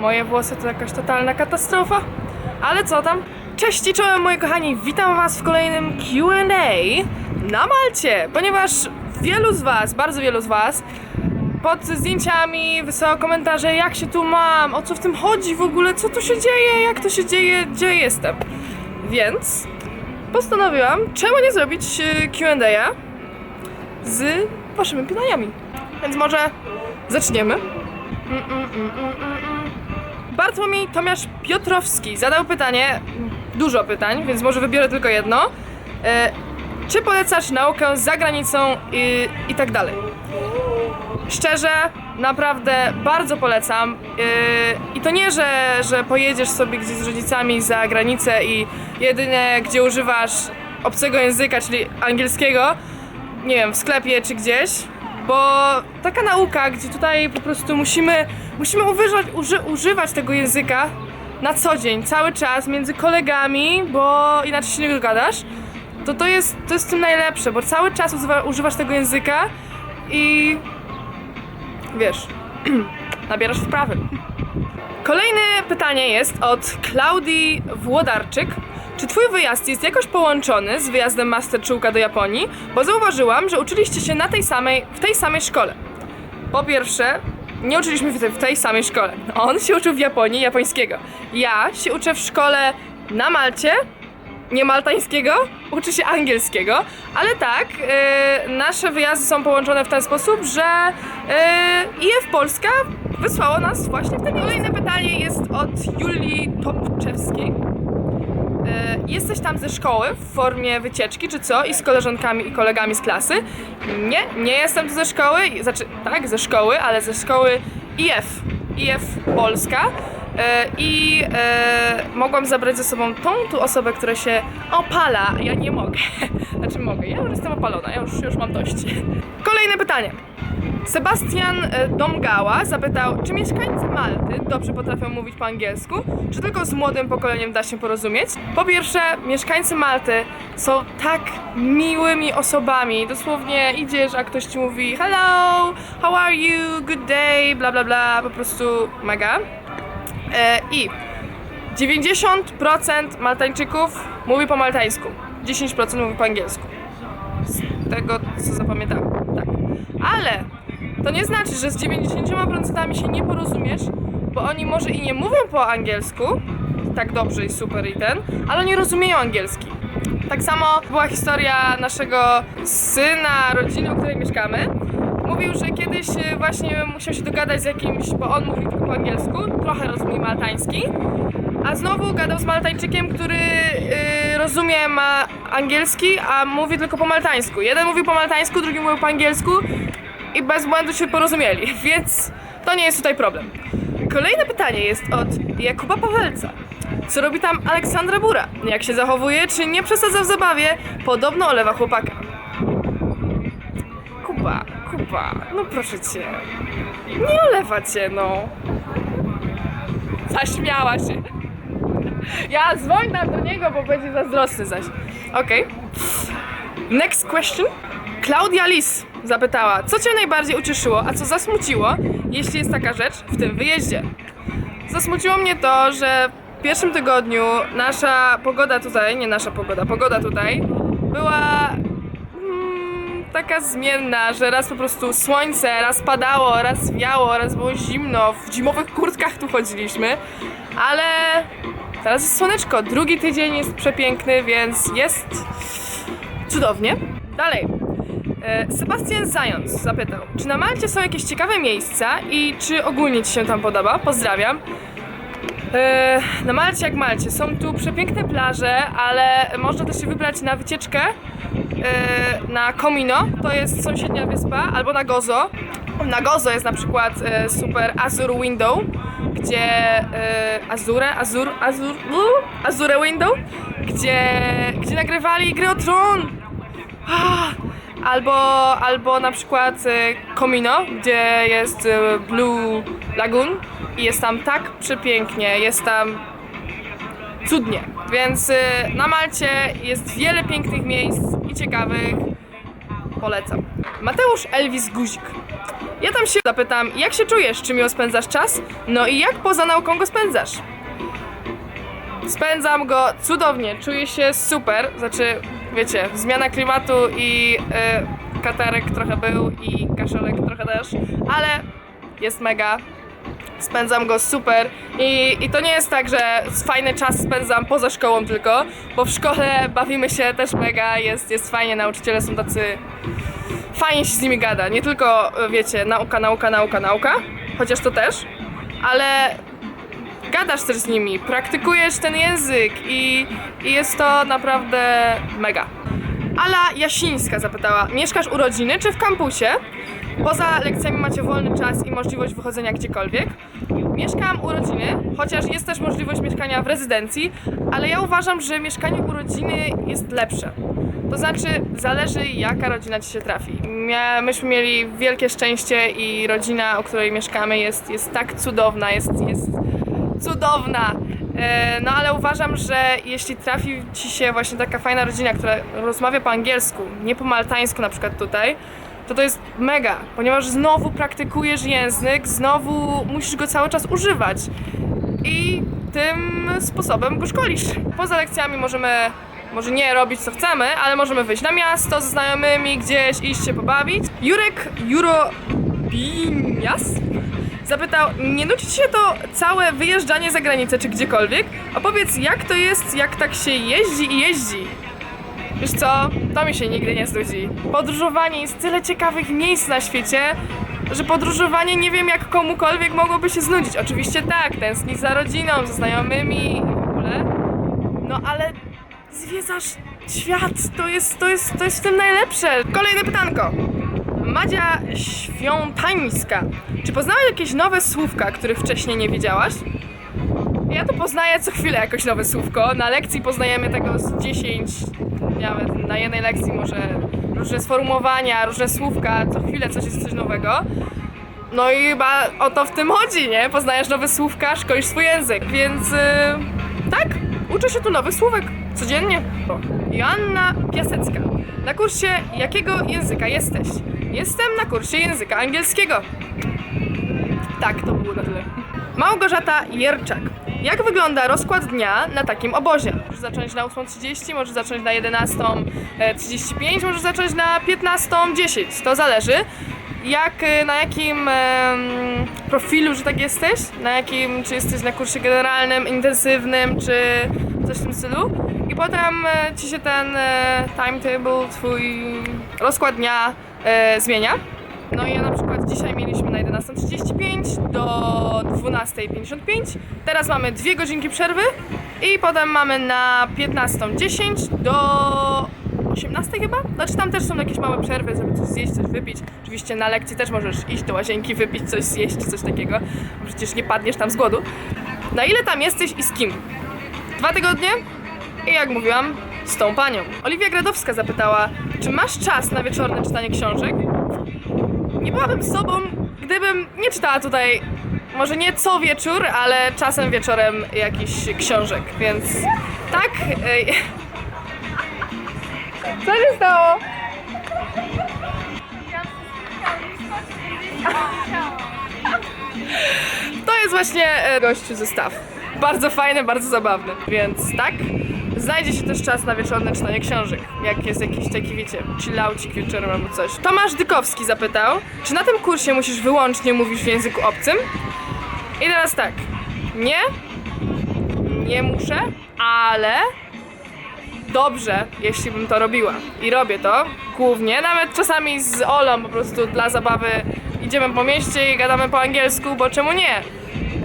Moje włosy to jakaś totalna katastrofa. Ale co tam? Cześć i czołem moi kochani, witam was w kolejnym Q&A na Malcie, ponieważ wielu z was, bardzo wielu z was pod zdjęciami wysyłało komentarze jak się tu mam, o co w tym chodzi w ogóle, co tu się dzieje, jak to się dzieje, gdzie jestem. Więc postanowiłam, czemu nie zrobić e, Q&A z waszymi pytaniami. Więc może zaczniemy. Mm, mm, mm, mm, mm, mm. Bartłomiej Tomasz Piotrowski zadał pytanie, dużo pytań, więc może wybiorę tylko jedno. E, czy polecasz naukę za granicą i, i tak dalej? Szczerze, naprawdę bardzo polecam. Yy, I to nie, że, że pojedziesz sobie gdzieś z rodzicami za granicę i jedynie gdzie używasz obcego języka, czyli angielskiego, nie wiem, w sklepie czy gdzieś, bo taka nauka, gdzie tutaj po prostu musimy, musimy używać, uży, używać tego języka na co dzień, cały czas między kolegami, bo inaczej się nie dogadasz, to to jest, to jest tym najlepsze, bo cały czas używa, używasz tego języka i wiesz, nabierasz wprawy. Kolejne pytanie jest od Klaudii Włodarczyk. Czy twój wyjazd jest jakoś połączony z wyjazdem Masterczułka do Japonii? Bo zauważyłam, że uczyliście się na tej samej, w tej samej szkole. Po pierwsze, nie uczyliśmy się w tej samej szkole. On się uczył w Japonii japońskiego. Ja się uczę w szkole na Malcie, nie maltańskiego, uczy się angielskiego, ale tak, e, nasze wyjazdy są połączone w ten sposób, że e, IF Polska wysłało nas właśnie w ten Kolejne pytanie jest od Julii Topczewskiej. Jesteś tam ze szkoły w formie wycieczki, czy co? I z koleżankami i kolegami z klasy? Nie, nie jestem tu ze szkoły, znaczy tak, ze szkoły, ale ze szkoły IF, IF Polska. E, I e, mogłam zabrać ze sobą tą tu osobę, która się opala. Ja nie mogę. Znaczy mogę, ja już jestem opalona, ja już, już mam dość. Kolejne pytanie. Sebastian e, Domgała zapytał, czy mieszkańcy Malty dobrze potrafią mówić po angielsku, czy tylko z młodym pokoleniem da się porozumieć? Po pierwsze, mieszkańcy Malty są tak miłymi osobami. Dosłownie idziesz, a ktoś ci mówi hello, how are you, good day, bla bla bla, po prostu mega. E, I 90% Maltańczyków mówi po maltańsku, 10% mówi po angielsku. Z tego, co zapamiętałam. Tak. Ale to nie znaczy, że z 90% się nie porozumiesz, bo oni może i nie mówią po angielsku tak dobrze i super i ten, ale oni rozumieją angielski. Tak samo była historia naszego syna, rodziny, w której mieszkamy. Mówił, że kiedyś e, właśnie musiał się dogadać z jakimś, bo on mówi tylko po angielsku, trochę rozumie maltański, a znowu gadał z Maltańczykiem, który y, rozumie ma angielski, a mówi tylko po maltańsku. Jeden mówił po maltańsku, drugi mówił po angielsku i bez błędu się porozumieli, więc to nie jest tutaj problem. Kolejne pytanie jest od Jakuba Pawelca. Co robi tam Aleksandra Bura? Jak się zachowuje? Czy nie przesadza w zabawie? Podobno olewa chłopaka. Kuba, No proszę cię. Nie olewa cię, no. Zaśmiała się. Ja dzwoń tam do niego, bo będzie zazdrosny zaś. Okej. Next question. Klaudia Lis zapytała, co Cię najbardziej ucieszyło, a co zasmuciło, jeśli jest taka rzecz w tym wyjeździe? Zasmuciło mnie to, że w pierwszym tygodniu nasza pogoda tutaj, nie nasza pogoda, pogoda tutaj była taka zmienna, że raz po prostu słońce, raz padało, raz wiało, raz było zimno, w zimowych kurtkach tu chodziliśmy, ale teraz jest słoneczko, drugi tydzień jest przepiękny, więc jest cudownie. Dalej. E, Sebastian Zając zapytał, czy na Malcie są jakieś ciekawe miejsca i czy ogólnie Ci się tam podoba? Pozdrawiam. E, Na Malcie jak Malcie. Są tu przepiękne plaże, ale można też się wybrać na wycieczkę e, na Comino, to jest sąsiednia wyspa, albo na Gozo. Na Gozo jest na przykład e, super Azure Window, gdzie Azure, Azur, Azur, uh, Azure Window, gdzie, gdzie nagrywali gry o Tron. Albo, albo na przykład Comino, gdzie jest Blue Lagoon i jest tam tak przepięknie, jest tam cudnie. Więc e, na Malcie jest wiele pięknych miejsc i ciekawych. Polecam. Mateusz Elvis Guzik Ja tam się zapytam, jak się czujesz, czy miło spędzasz czas? No i jak poza nauką go spędzasz? Spędzam go cudownie, czuję się super, znaczy, wiecie, zmiana klimatu i y, katarek trochę był i kaszolek trochę też, ale jest mega. Spędzam go super I, i to nie jest tak, że fajny czas spędzam poza szkołą tylko, bo w szkole bawimy się też mega, jest, jest fajnie, nauczyciele są tacy fajnie się z nimi gada. Nie tylko, wiecie, nauka, nauka, nauka, nauka, chociaż to też, ale gadasz też z nimi, praktykujesz ten język i, i jest to naprawdę mega. Ala Jasińska zapytała, mieszkasz u rodziny czy w kampusie? Poza lekcjami macie wolny czas i możliwość wychodzenia gdziekolwiek. Mieszkam u rodziny, chociaż jest też możliwość mieszkania w rezydencji, ale ja uważam, że mieszkanie u rodziny jest lepsze. To znaczy, zależy jaka rodzina ci się trafi. Myśmy mieli wielkie szczęście i rodzina, o której mieszkamy jest, jest tak cudowna, jest, jest cudowna. E, No ale uważam, że jeśli trafi ci się właśnie taka fajna rodzina, która rozmawia po angielsku, nie po maltańsku na przykład tutaj, to to jest mega, ponieważ znowu praktykujesz język, znowu musisz go cały czas używać i tym sposobem go szkolisz. Poza lekcjami możemy, może nie robić co chcemy, ale możemy wyjść na miasto ze znajomymi, gdzieś iść się pobawić. Jurek Jurobinias zapytał, nie nudzi się to całe wyjeżdżanie za granicę czy gdziekolwiek? Opowiedz, jak to jest, jak tak się jeździ i jeździ? Wiesz co, to mi się nigdy nie znudzi. Podróżowanie jest tyle ciekawych miejsc na świecie, że podróżowanie nie wiem jak komukolwiek mogłoby się znudzić. Oczywiście tak, tęsknić za rodziną, ze znajomymi i w ogóle. No ale zwiedzasz świat, to jest, to jest, to jest w tym najlepsze. Kolejne pytanko. Madzia Świątańska. Czy poznałeś jakieś nowe słówka, których wcześniej nie wiedziałaś? Ja to poznaję co chwilę jakoś nowe słówko. Na lekcji poznajemy tego z 10, nawet na jednej lekcji może różne sformułowania, różne słówka, co chwilę coś jest coś nowego. No i chyba o to w tym chodzi, nie? Poznajesz nowe słówka, szkolisz swój język, więc yy, tak, uczę się tu nowych słówek codziennie. Joanna Piasecka. Na kursie jakiego języka jesteś? Jestem na kursie języka angielskiego. Tak, to było na tyle. Małgorzata Jerczak. Jak wygląda rozkład dnia na takim obozie? Możesz zacząć na 8.30, możesz zacząć na 11.35, możesz zacząć na 15.10. To zależy. Jak, y, na jakim profilu, że tak jesteś? Na jakim, czy jesteś na kursie generalnym, intensywnym, czy coś w tym stylu? I potem e, ci się ten e, timetable, twój rozkład dnia e, zmienia. No i ja na przykład dzisiaj mieliśmy na 11.35 do 12.55. Teraz mamy dwie godzinki przerwy i potem mamy na 15.10 do 18 chyba? Znaczy tam też są jakieś małe przerwy, żeby coś zjeść, coś wypić. Oczywiście na lekcji też możesz iść do łazienki, wypić coś, zjeść, coś takiego. Przecież nie padniesz tam z głodu. Na ile tam jesteś i z kim? Dwa tygodnie? I jak mówiłam, z tą panią. Oliwia Gradowska zapytała, czy masz czas na wieczorne czytanie książek? Nie byłabym sobą, gdybym nie czytała tutaj, może nie co wieczór, ale czasem wieczorem jakichś książek, więc tak. Co się stało? To jest właśnie e, gościu zestaw. Bardzo fajny, bardzo zabawny, więc tak. Znajdzie się też czas na wieczorne czytanie książek. Jak jest jakiś taki, wiecie, chillaucik wieczorem albo coś. Tomasz Dykowski zapytał, czy na tym kursie musisz wyłącznie mówić w języku obcym? I teraz tak. Nie. Nie muszę, ale dobrze, jeśli bym to robiła. I robię to głównie, nawet czasami z Olą po prostu dla zabawy idziemy po mieście i gadamy po angielsku, bo czemu nie?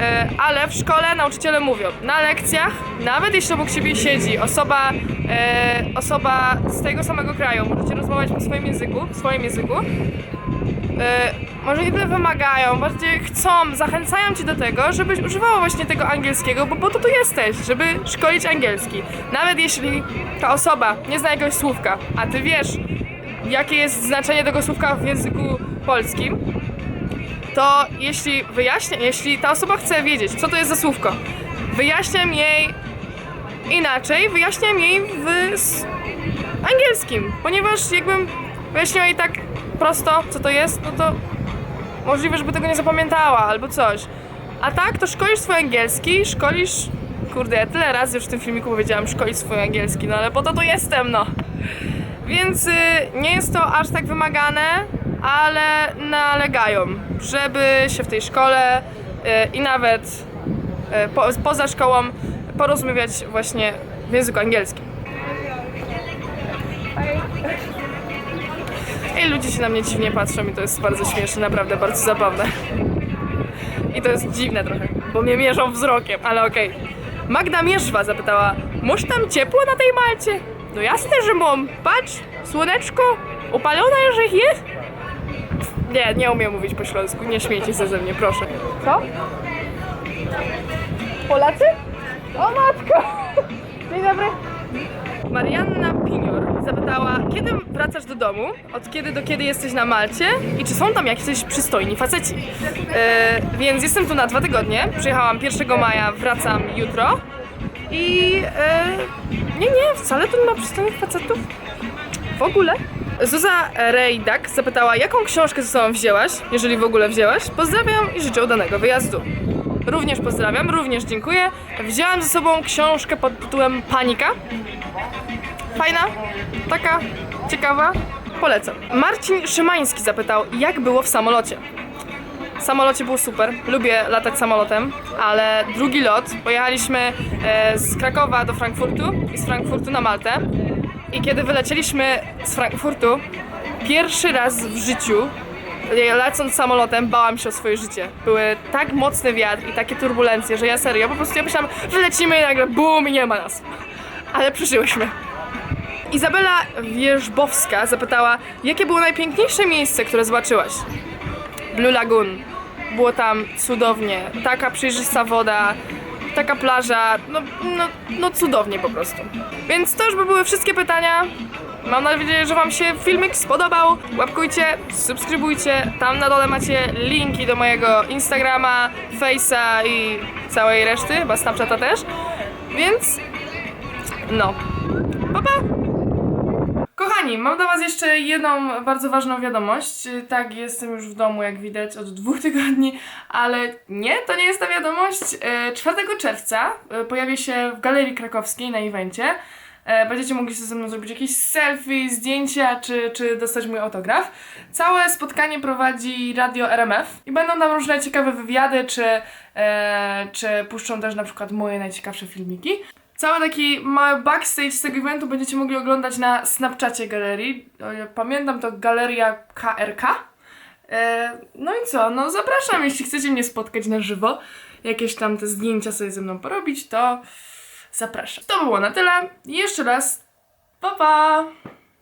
E, Ale w szkole nauczyciele mówią, na lekcjach, nawet jeśli obok siebie siedzi osoba, e, osoba z tego samego kraju, możecie rozmawiać po swoim języku, w swoim języku, e, może nie wymagają, bardziej chcą, zachęcają cię do tego, żebyś używała właśnie tego angielskiego, bo po to tu jesteś, żeby szkolić angielski. Nawet jeśli ta osoba nie zna jakiegoś słówka, a ty wiesz, jakie jest znaczenie tego słówka w języku polskim, to jeśli wyjaśnię, jeśli ta osoba chce wiedzieć, co to jest za słówko, wyjaśniam jej inaczej, wyjaśniam jej w angielskim, ponieważ jakbym wyjaśniła jej tak prosto, co to jest, no to możliwe, żeby tego nie zapamiętała albo coś. A tak, to szkolisz swój angielski, szkolisz... Kurde, ja tyle razy już w tym filmiku powiedziałam szkolić swój angielski, no ale po to tu jestem, no. Więc y, nie jest to aż tak wymagane, ale nalegają, żeby się w tej szkole y, i nawet y, po, poza szkołą porozmawiać właśnie w języku angielskim. I ludzie się na mnie dziwnie patrzą i to jest bardzo śmieszne, naprawdę bardzo zabawne. I to jest dziwne trochę, bo mnie mierzą wzrokiem, ale okej. Magda Mierzwa zapytała, masz tam ciepło na tej Malcie? No jasne, że mam. Patrz, słoneczko, upalona już jest? Nie, nie umiem mówić po śląsku, nie śmiejcie się ze mnie, proszę. Co? Polacy? O matko! Dzień dobry. Marianna Pinior zapytała, kiedy wracasz do domu, od kiedy do kiedy jesteś na Malcie i czy są tam jakieś przystojni faceci. E, więc jestem tu na dwa tygodnie, przyjechałam 1 maja, wracam jutro i e, nie, nie, wcale tu nie ma przystojnych facetów. W ogóle. Zuza Rejdak zapytała, jaką książkę ze sobą wzięłaś, jeżeli w ogóle wzięłaś. Pozdrawiam i życzę udanego wyjazdu. Również pozdrawiam, również dziękuję. Wzięłam ze sobą książkę pod tytułem Panika. Fajna, taka ciekawa, polecam. Marcin Szymański zapytał, jak było w samolocie. W samolocie było super, lubię latać samolotem, ale drugi lot, pojechaliśmy e, z Krakowa do Frankfurtu i z Frankfurtu na Maltę. I kiedy wylecieliśmy z Frankfurtu, pierwszy raz w życiu, lecąc samolotem, bałam się o swoje życie. Były tak mocny wiatr i takie turbulencje, że ja serio, po prostu ja myślałam, że lecimy i nagle bum i nie ma nas. Ale przeżyłyśmy. Izabela Wierzbowska zapytała, jakie było najpiękniejsze miejsce, które zobaczyłaś? Blue Lagoon. Było tam cudownie. Taka przejrzysta woda, taka plaża, no, no, no cudownie po prostu. Więc to już by były wszystkie pytania. Mam nadzieję, że Wam się filmik spodobał. Łapkujcie, subskrybujcie. Tam na dole macie linki do mojego Instagrama, Face'a i całej reszty, chyba Snapchata też. Więc no. Pa, pa! Kochani, mam dla Was jeszcze jedną bardzo ważną wiadomość. Tak, jestem już w domu, jak widać, od dwóch tygodni, ale nie, to nie jest ta wiadomość. E, 4 czerwca e, pojawię się w Galerii Krakowskiej na evencie. E, Będziecie mogli sobie ze mną zrobić jakieś selfie, zdjęcia, czy, czy dostać mój autograf. Całe spotkanie prowadzi Radio RMF i będą tam różne ciekawe wywiady, czy, e, czy puszczą też na przykład moje najciekawsze filmiki. Cały taki mały backstage z tego eventu będziecie mogli oglądać na Snapchacie galerii. Pamiętam to Galeria KRK. E, no i co? No zapraszam, jeśli chcecie mnie spotkać na żywo, jakieś tam te zdjęcia sobie ze mną porobić, to zapraszam. To było na tyle. Jeszcze raz, pa pa!